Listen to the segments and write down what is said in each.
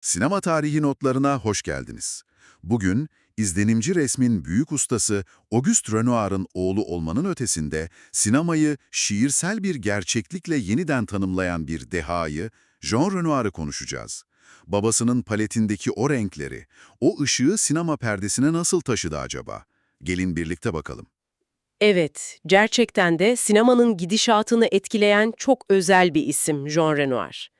Sinema tarihi notlarına hoş geldiniz. Bugün izlenimci resmin büyük ustası Auguste Renoir'ın oğlu olmanın ötesinde sinemayı şiirsel bir gerçeklikle yeniden tanımlayan bir dehayı, Jean Renoir'ı konuşacağız. Babasının paletindeki o renkleri, o ışığı sinema perdesine nasıl taşıdı acaba? Gelin birlikte bakalım. Evet, gerçekten de sinemanın gidişatını etkileyen çok özel bir isim Jean Renoir.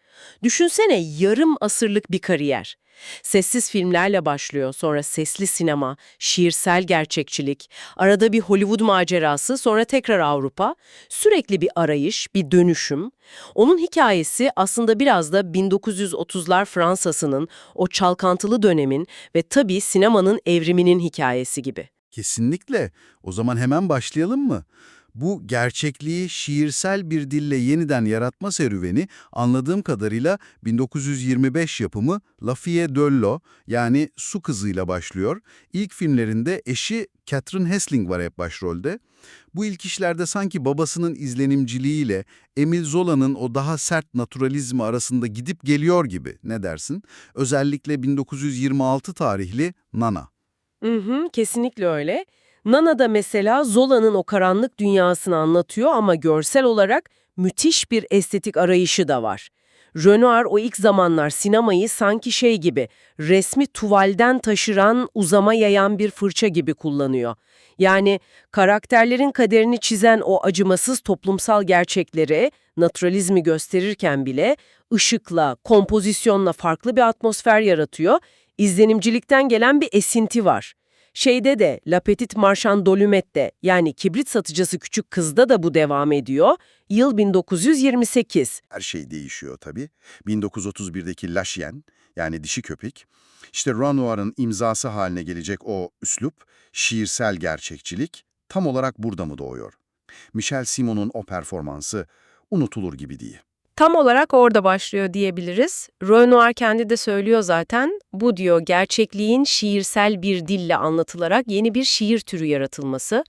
Düşünsene yarım asırlık bir kariyer. Sessiz filmlerle başlıyor, sonra sesli sinema, şiirsel gerçekçilik, arada bir Hollywood macerası, sonra tekrar Avrupa, sürekli bir arayış, bir dönüşüm. Onun hikayesi aslında biraz da 1930'lar Fransa'sının, o çalkantılı dönemin ve tabii sinemanın evriminin hikayesi gibi. Kesinlikle. O zaman hemen başlayalım mı? Bu gerçekliği şiirsel bir dille yeniden yaratma serüveni anladığım kadarıyla 1925 yapımı La Fille d'Öllo yani Su Kızı'yla başlıyor. İlk filmlerinde eşi Catherine Hessling var hep başrolde. Bu ilk işlerde sanki babasının izlenimciliğiyle Emile Zola'nın o daha sert naturalizmi arasında gidip geliyor gibi ne dersin? Özellikle 1926 tarihli Nana. Hı hı, kesinlikle öyle. Nana da mesela Zola'nın o karanlık dünyasını anlatıyor ama görsel olarak müthiş bir estetik arayışı da var. Renoir o ilk zamanlar sinemayı sanki şey gibi, resmi tuvalden taşıran, uzama yayan bir fırça gibi kullanıyor. Yani karakterlerin kaderini çizen o acımasız toplumsal gerçekleri, naturalizmi gösterirken bile ışıkla, kompozisyonla farklı bir atmosfer yaratıyor, izlenimcilikten gelen bir esinti var. Şeyde de La Petite Marchande d'Olumette'de yani kibrit satıcısı küçük kızda da bu devam ediyor. Yıl 1928. Her şey değişiyor tabii. 1931'deki La Chienne yani dişi köpek, işte Renoir'ın imzası haline gelecek o üslup, şiirsel gerçekçilik tam olarak burada mı doğuyor? Michel Simon'un o performansı unutulur gibi değil. Tam olarak orada başlıyor diyebiliriz. Renoir kendi de söylüyor zaten. Bu diyor gerçekliğin şiirsel bir dille anlatılarak yeni bir şiir türü yaratılması.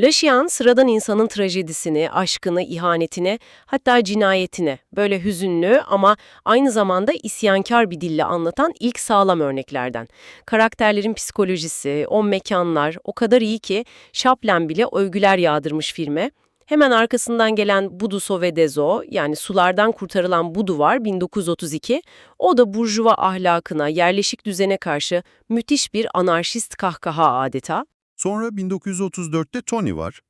Le Chien sıradan insanın trajedisini, aşkını, ihanetini, hatta cinayetini böyle hüzünlü ama aynı zamanda isyankar bir dille anlatan ilk sağlam örneklerden. Karakterlerin psikolojisi, o mekanlar o kadar iyi ki Chaplin bile övgüler yağdırmış filme. Hemen arkasından gelen Budu Sovedezo yani sulardan kurtarılan Budu var 1932. O da burjuva ahlakına, yerleşik düzene karşı müthiş bir anarşist kahkaha adeta. Sonra 1934'te Tony var.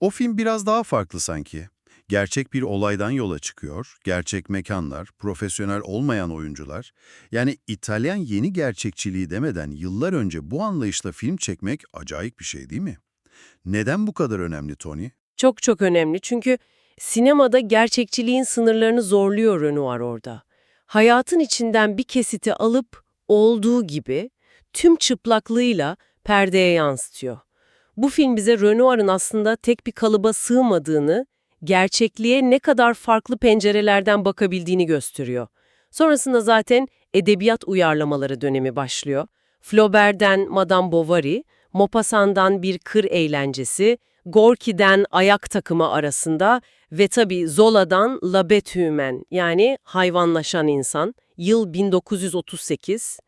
O film biraz daha farklı sanki. Gerçek bir olaydan yola çıkıyor, gerçek mekanlar, profesyonel olmayan oyuncular. Yani İtalyan yeni gerçekçiliği demeden yıllar önce bu anlayışla film çekmek acayip bir şey değil mi? Neden bu kadar önemli Tony? Çok çok önemli çünkü sinemada gerçekçiliğin sınırlarını zorluyor Renoir orada. Hayatın içinden bir kesiti alıp olduğu gibi tüm çıplaklığıyla perdeye yansıtıyor. Bu film bize Renoir'ın aslında tek bir kalıba sığmadığını, gerçekliğe ne kadar farklı pencerelerden bakabildiğini gösteriyor. Sonrasında zaten edebiyat uyarlamaları dönemi başlıyor. Flaubert'den Madame Bovary, Maupassant'dan bir kır eğlencesi, Gorki'den ayak takımı arasında ve tabii Zola'dan La Bête Humaine yani hayvanlaşan insan, yıl 1938.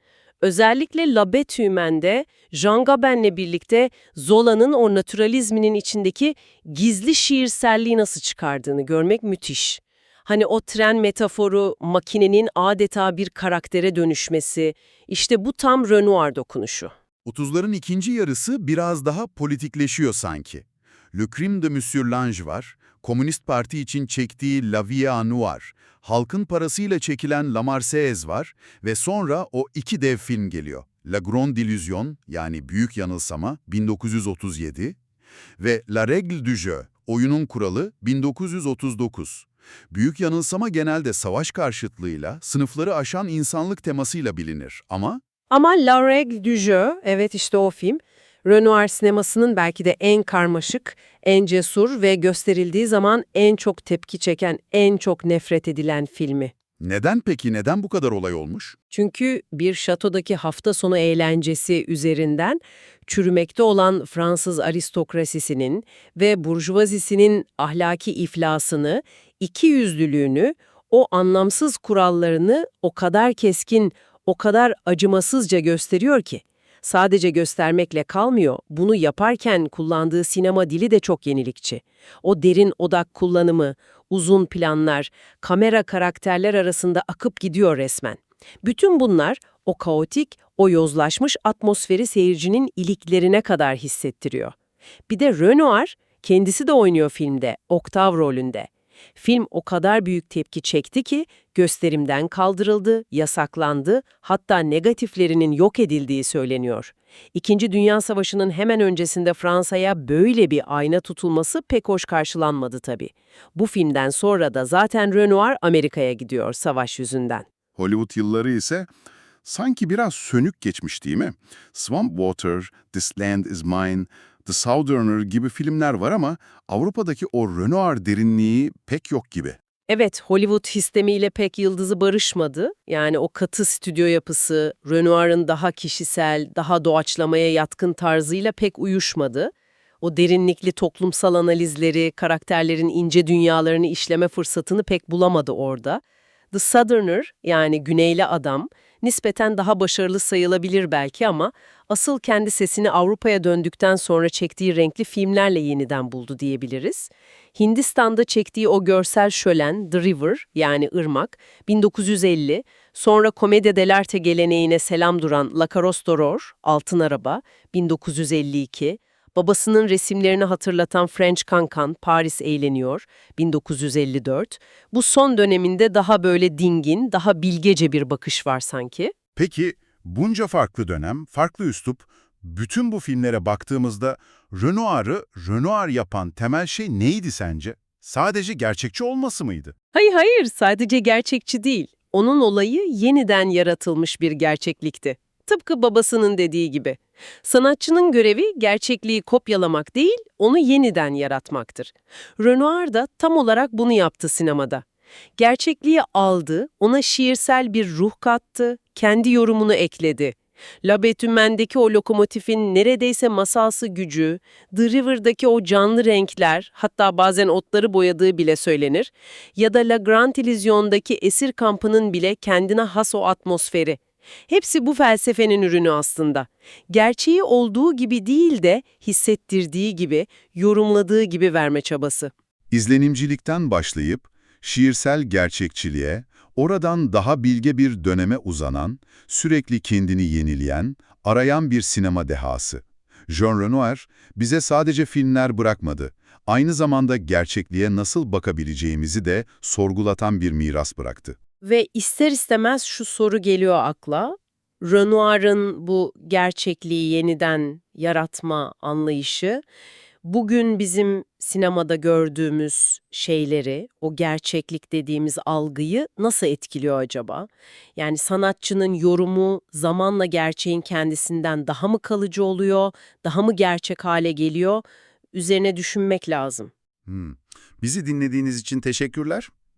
Özellikle La Bête Humaine'de Jean Gabin'le birlikte Zola'nın o naturalizminin içindeki gizli şiirselliği nasıl çıkardığını görmek müthiş. Hani o tren metaforu, makinenin adeta bir karaktere dönüşmesi, işte bu tam Renoir dokunuşu. 30'ların ikinci yarısı biraz daha politikleşiyor sanki. Le Crime de Monsieur Lange var, Komünist Parti için çektiği La Vie à Noir, halkın parasıyla çekilen La Marseillaise var ve sonra o iki dev film geliyor. La Grande Illusion yani Büyük Yanılsama 1937 ve La Règle du Jeu, Oyunun Kuralı 1939. Büyük Yanılsama genelde savaş karşıtlığıyla, sınıfları aşan insanlık temasıyla bilinir ama Ama La Règle du Jeu, evet işte o film, Renoir sinemasının belki de en karmaşık, en cesur ve gösterildiği zaman en çok tepki çeken, en çok nefret edilen filmi. neden peki neden bu kadar olay olmuş? Çünkü bir şatodaki hafta sonu eğlencesi üzerinden çürümekte olan Fransız aristokrasisinin ve burjuvazisinin ahlaki iflasını, ikiyüzlülüğünü, o anlamsız kurallarını o kadar keskin, o kadar acımasızca gösteriyor ki. Sadece göstermekle kalmıyor, bunu yaparken kullandığı sinema dili de çok yenilikçi. O derin odak kullanımı, uzun planlar, kamera karakterler arasında akıp gidiyor resmen. Bütün bunlar o kaotik, o yozlaşmış atmosferi seyircinin iliklerine kadar hissettiriyor. Bir de Renoir kendisi de oynuyor filmde, Oktav rolünde. Film o kadar büyük tepki çekti ki gösterimden kaldırıldı, yasaklandı, hatta negatiflerinin yok edildiği söyleniyor. İkinci Dünya Savaşı'nın hemen öncesinde Fransa'ya böyle bir ayna tutulması pek hoş karşılanmadı tabii. Bu filmden sonra da zaten Renoir Amerika'ya gidiyor savaş yüzünden. Hollywood yılları ise sanki biraz sönük geçmiş değil mi? Swamp Water, This Land Is Mine, The Southerner gibi filmler var ama Avrupa'daki o Renoir derinliği pek yok gibi. Evet, Hollywood sistemiyle pek yıldızı barışmadı. Yani o katı stüdyo yapısı, Renoir'ın daha kişisel, daha doğaçlamaya yatkın tarzıyla pek uyuşmadı. O derinlikli toplumsal analizleri, karakterlerin ince dünyalarını işleme fırsatını pek bulamadı orada. The Southerner, yani Güneyli Adam, nispeten daha başarılı sayılabilir belki ama asıl kendi sesini Avrupa'ya döndükten sonra çektiği renkli filmlerle yeniden buldu diyebiliriz. Hindistan'da çektiği o görsel şölen The River yani Irmak 1950, sonra komedya dell'arte geleneğine selam duran La Carrosse d'Aurore Altın Araba 1952, babasının resimlerini hatırlatan French Cancan Paris Eğleniyor 1954, bu son döneminde daha böyle dingin, daha bilgece bir bakış var sanki. Peki bunca farklı dönem, farklı üslup, bütün bu filmlere baktığımızda Renoir'ı Renoir yapan temel şey neydi sence? Sadece gerçekçi olması mıydı? Hayır hayır sadece gerçekçi değil. Onun olayı yeniden yaratılmış bir gerçeklikti. Tıpkı babasının dediği gibi. Sanatçının görevi gerçekliği kopyalamak değil, onu yeniden yaratmaktır. Renoir da tam olarak bunu yaptı sinemada. Gerçekliği aldı, ona şiirsel bir ruh kattı, kendi yorumunu ekledi. La Betümen'deki o lokomotifin neredeyse masalsı gücü, The River'daki o canlı renkler, hatta bazen otları boyadığı bile söylenir, ya da La Grande Illusion'daki esir kampının bile kendine has o atmosferi. Hepsi bu felsefenin ürünü aslında. Gerçeği olduğu gibi değil de hissettirdiği gibi, yorumladığı gibi verme çabası. İzlenimcilikten başlayıp şiirsel gerçekçiliğe, oradan daha bilge bir döneme uzanan, sürekli kendini yenileyen, arayan bir sinema dehası. Jean Renoir bize sadece filmler bırakmadı, aynı zamanda gerçekliğe nasıl bakabileceğimizi de sorgulatan bir miras bıraktı. Ve ister istemez şu soru geliyor akla. Renoir'ın bu gerçekliği yeniden yaratma anlayışı, bugün bizim sinemada gördüğümüz şeyleri, o gerçeklik dediğimiz algıyı nasıl etkiliyor acaba? Yani sanatçının yorumu zamanla gerçeğin kendisinden daha mı kalıcı oluyor, daha mı gerçek hale geliyor? Üzerine düşünmek lazım. Hmm. Bizi dinlediğiniz için teşekkürler.